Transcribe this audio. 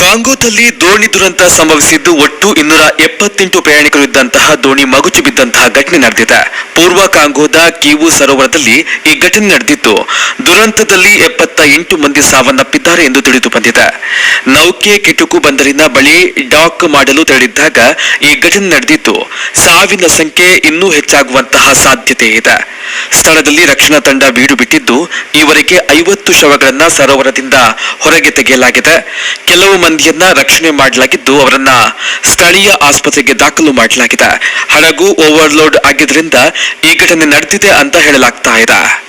ಕಾಂಗೋದಲ್ಲಿ ದೋಣಿ ದುರಂತ ಸಂಭವಿಸಿದ್ದು ಒಟ್ಟು ಇನ್ನೂರ ಎಪ್ಪತ್ತೆಂಟು ಪ್ರಯಾಣಿಕರು ಇದ್ದಂತಹ ದೋಣಿ ಮಗುಚಿ ಬಿದ್ದಂತಹ ಘಟನೆ ನಡೆದಿದೆ. ಪೂರ್ವ ಕಾಂಗೋದ ಕೀವು ಸರೋವರದಲ್ಲಿ ಈ ಘಟನೆ ನಡೆದಿದ್ದು ದುರಂತದಲ್ಲಿ ಎಪ್ಪತ್ತ ಎಂಟು ಮಂದಿ ಸಾವನ್ನಪ್ಪಿದ್ದಾರೆ ಎಂದು ತಿಳಿದು ಬಂದಿದೆ. ನೌಕೆ ಕಿಟುಕು ಬಂದರಿನ ಬಳಿ ಡಾಕ್ ಮಾಡಲು ತೆರಳಿದ್ದಾಗ ಈ ಘಟನೆ ನಡೆದಿದ್ದು ಸಾವಿನ ಸಂಖ್ಯೆ ಇನ್ನೂ ಹೆಚ್ಚಾಗುವಂತಹ ಸಾಧ್ಯತೆ ಇದೆ. ಸ್ಥಳದಲ್ಲಿ ರಕ್ಷಣಾ ತಂಡ ಬೀಡು ಬಿಟ್ಟಿದ್ದು, ಈವರೆಗೆ ಐವತ್ತು ಶವಗಳನ್ನ ಸರೋವರದಿಂದ ಹೊರಗೆ ತೆಗೆಯಲಾಗಿದೆ. ಕೆಲವು ಮಂದಿಯನ್ನ ರಕ್ಷಣೆ ಮಾಡಲಾಗಿದ್ದು, ಅವರನ್ನ ಸ್ಥಳೀಯ ಆಸ್ಪತ್ರೆಗೆ ದಾಖಲು ಮಾಡಲಾಗಿದೆ. ಹಡಗು ಓವರ್ಲೋಡ್ ಆಗಿದ್ದರಿಂದ ಈ ಘಟನೆ ನಡೆದಿದೆ ಅಂತ ಹೇಳಲಾಗ್ತಾ ಇದೆ.